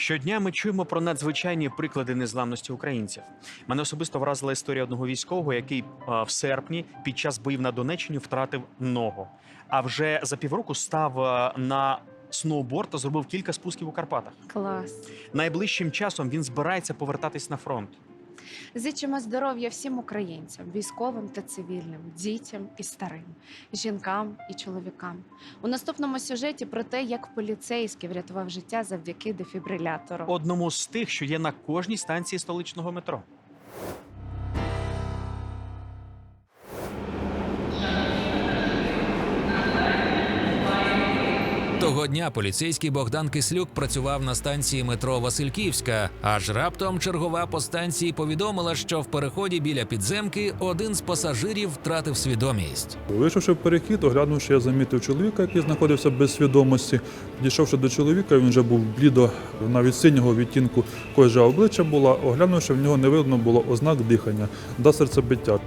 Щодня ми чуємо про надзвичайні приклади незламності українців. Мене особисто вразила історія одного військового, який в серпні під час боїв на Донеччині втратив ногу. А вже за півроку став на сноуборд та зробив кілька спусків у Карпатах. Клас. Найближчим часом він збирається повертатись на фронт. Зичимо здоров'я всім українцям, військовим та цивільним, дітям і старим, жінкам і чоловікам. У наступному сюжеті про те, як поліцейський врятував життя завдяки дефібрилятору. Одному з тих, що є на кожній станції столичного метро. Того дня поліцейський Богдан Кислюк працював на станції метро Васильківська. Аж раптом чергова по станції повідомила, що в переході біля підземки один з пасажирів втратив свідомість. Вийшовши в перехід, оглянувши, я замітив чоловіка, який знаходився без свідомості. Підійшовши до чоловіка, він вже був блідо, навіть синього відтінку кожа обличчя була. Оглянувши, в нього не видно було ознак дихання та серцебиття.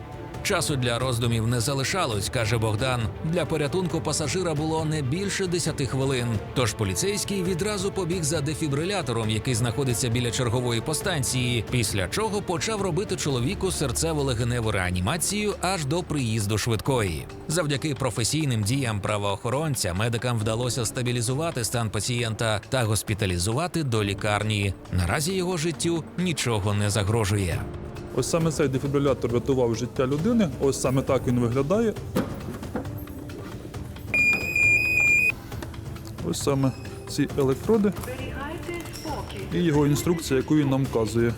Часу для роздумів не залишалось, каже Богдан. Для порятунку пасажира було не більше 10 хвилин. Тож поліцейський відразу побіг за дефібрилятором, який знаходиться біля чергової постанції. Після чого почав робити чоловіку серцево-легеневу реанімацію аж до приїзду швидкої. Завдяки професійним діям правоохоронця медикам вдалося стабілізувати стан пацієнта та госпіталізувати до лікарні. Наразі його життю нічого не загрожує. Ось саме цей дефібрилятор рятував життя людини. Ось саме так він виглядає. Ось саме ці електроди і його інструкція, яку він нам вказує.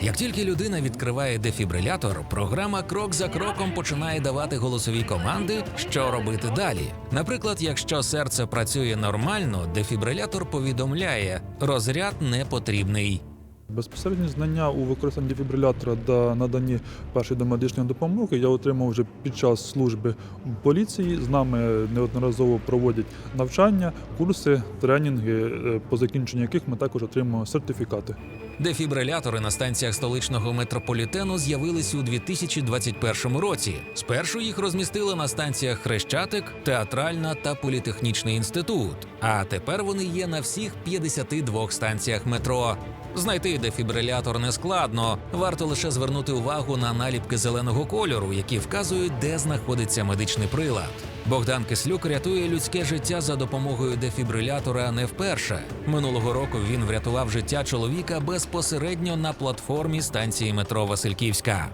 Як тільки людина відкриває дефібрилятор, програма крок за кроком починає давати голосові команди, що робити далі. Наприклад, якщо серце працює нормально, дефібрилятор повідомляє, розряд не потрібний. Безпосередні знання у використанні дефібрилятора та наданні першої домедичної допомоги я отримав вже під час служби поліції. З нами неодноразово проводять навчання, курси, тренінги, е, по закінченню яких ми також отримуємо сертифікати. Дефібрилятори на станціях столичного метрополітену з'явились у 2021 році. Спершу їх розмістили на станціях Хрещатик, Театральна та Політехнічний інститут. А тепер вони є на всіх 52 станціях метро. Знайти дефібрилятор не складно. Варто лише звернути увагу на наліпки зеленого кольору, які вказують, де знаходиться медичний прилад. Богдан Кислюк рятує людське життя за допомогою дефібрилятора не вперше. Минулого року він врятував життя чоловіка безпосередньо на платформі станції метро Васильківська.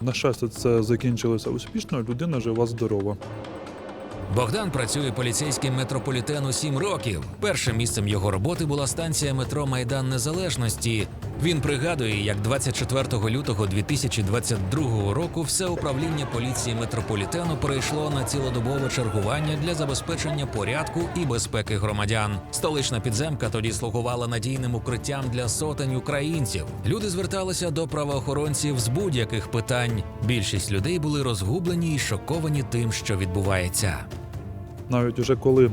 На щастя, це закінчилося успішно. Людина жива здорова. Bogdan працює поліцейським метрополітену сім років. Першим місцем його роботи була станція метро Майдан Незалежності. Він пригадує, як 24 лютого 2022 року все управління поліції метрополітену перейшло на цілодобове чергування для забезпечення порядку і безпеки громадян. Столична підземка тоді слугувала надійним укриттям для сотень українців. Люди зверталися до правоохоронців з будь-яких питань. Більшість людей були розгублені і шоковані тим, що відбувається. Навіть уже коли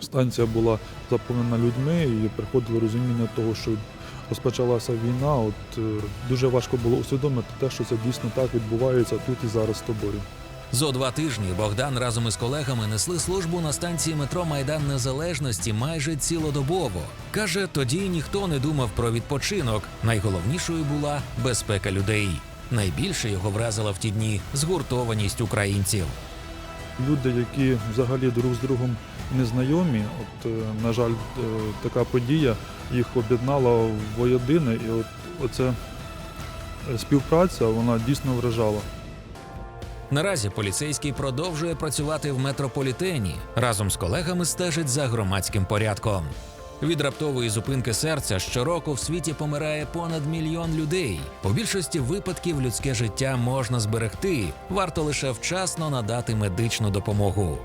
станція була заповнена людьми і приходило розуміння того, що розпочалася війна, от е, дуже важко було усвідомити те, що це дійсно так відбувається тут і зараз з тобою. Зо два тижні Богдан разом із колегами несли службу на станції метро Майдан Незалежності майже цілодобово. Каже, тоді ніхто не думав про відпочинок. Найголовнішою була безпека людей. Найбільше його вразила в ті дні згуртованість українців. Люди, які взагалі друг з другом не знайомі, от, е, на жаль, е, така подія їх об'єднала воєдине, і от оця е, співпраця вона дійсно вражала. Наразі поліцейський продовжує працювати в метрополітені. Разом з колегами стежить за громадським порядком. Від раптової зупинки серця щороку в світі помирає понад мільйон людей. У більшості випадків людське життя можна зберегти, варто лише вчасно надати медичну допомогу.